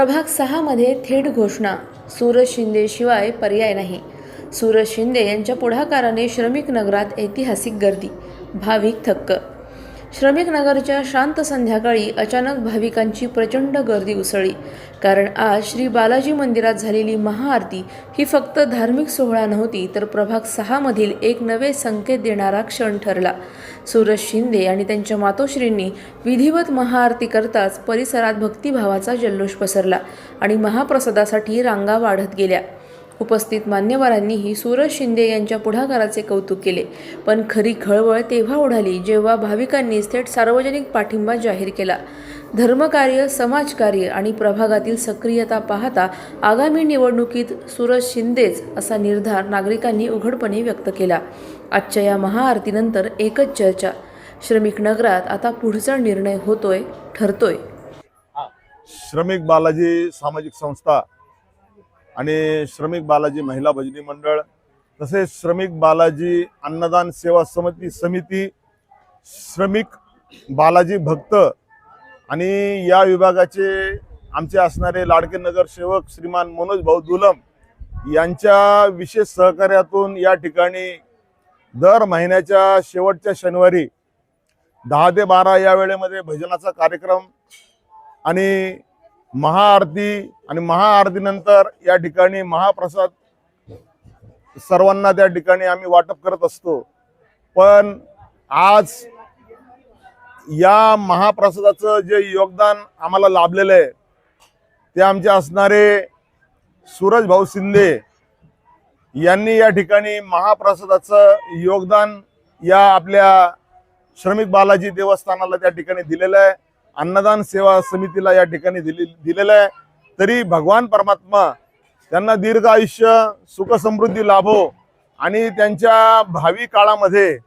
प्रभाग सहामध्ये थेट घोषणा. सूरज शिंदेशिवाय पर्याय नाही. सूरज शिंदे यांच्या पुढाकाराने श्रमिक नगरात ऐतिहासिक गर्दी. भाविक थक्क श्रमिक नगरच्या शांत संध्याकाळी अचानक भाविकांची प्रचंड गर्दी उसळली. कारण आज श्री बालाजी मंदिरात झालेली महाआरती ही फक्त धार्मिक सोहळा नव्हती तर प्रभाग सहामधील एक नवे संकेत देणारा क्षण ठरला. सूरज शिंदे आणि त्यांच्या मातोश्रींनी विधिवत महाआरती करताच परिसरात भक्तिभावाचा जल्लोष पसरला आणि महाप्रसादासाठी रांगा वाढत गेल्या. उपस्थित मान्यवरांनीही सूरज शिंदे यांच्या पुढाकाराचे कौतुक केले. पण खरी खळबळ तेव्हा उडाली जेव्हा भाविकांनी थेट सार्वजनिक पाठिंबा जाहीर केला. धर्मकार्य समाजकार्य आणि प्रभागातील सक्रियता पाहता आगामी निवडणुकीत सूरज शिंदेच असा निर्धार नागरिकांनी उघडपणे व्यक्त केला. आजच्या या महाआरतीनंतर एकच चर्चा. श्रमिक नगरात आता पुढचा निर्णय होतोय ठरतोय. श्रमिक बालाजी सामाजिक संस्था आणि श्रमिक बालाजी महिला भजनी मंडळ तसेच श्रमिक बालाजी अन्नदान सेवा समिती समिती श्रमिक बालाजी भक्त आणि या विभागाचे आमचे असणारे लाडके नगरसेवक श्रीमान मनोज भाऊ दुलम यांच्या विशेष सहकार्यातून या ठिकाणी दर महिन्याच्या शेवटच्या शनिवारी दहा ते बारा या वेळेमध्ये भजनाचा कार्यक्रम आणि महाआरती आणि महाआरतीनंतर या ठिकाणी महाप्रसाद सर्वांना त्या ठिकाणी आम्ही वाटप करत असतो. पण आज या महाप्रसादाचं जे योगदान आम्हाला लाभलेलं आहे ते आमचे असणारे सूरज भाऊ शिंदे यांनी या ठिकाणी महाप्रसादाचं योगदान या आपल्या श्रमिक बालाजी देवस्थानाला त्या ठिकाणी दिलेलं आहे. अन्नदान सेवा समितीला या ठिकाणी दिले दिलेलं आहे. तरी भगवान परमात्मा त्यांना दीर्घ आयुष्य सुख समृद्धी लाभो आणि त्यांच्या भावी काळामध्ये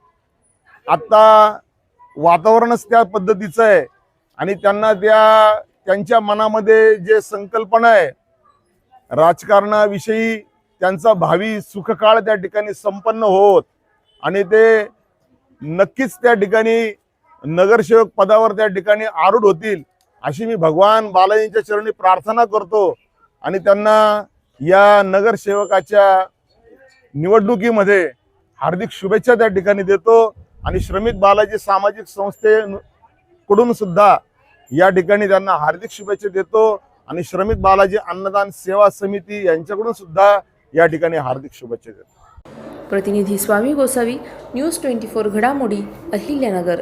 आत्ता वातावरणच त्या पद्धतीचं आहे. आणि त्यांना त्या त्यांच्या मनामध्ये जे संकल्पना आहे राजकारणाविषयी त्यांचा भावी सुखकाळ त्या ठिकाणी संपन्न होत आणि ते नक्कीच त्या ठिकाणी नगरसेवक पदावर त्या ठिकाणी आरूढ होतील अशी मी भगवान बालाजींच्या चरणी प्रार्थना करतो. आणि त्यांना या नगरसेवकाच्या निवडणुकीमध्ये हार्दिक शुभेच्छा त्या ठिकाणी देतो. आणि श्रमिक बालाजी सामाजिक संस्थेकडून सुद्धा या ठिकाणी त्यांना हार्दिक शुभेच्छा देतो. आणि श्रमिक बालाजी अन्नदान सेवा समिती यांच्याकडून सुद्धा या ठिकाणी हार्दिक शुभेच्छा देतो. प्रतिनिधी Swami Gosavi news twenty four घडामोडी अहिल्यानगर.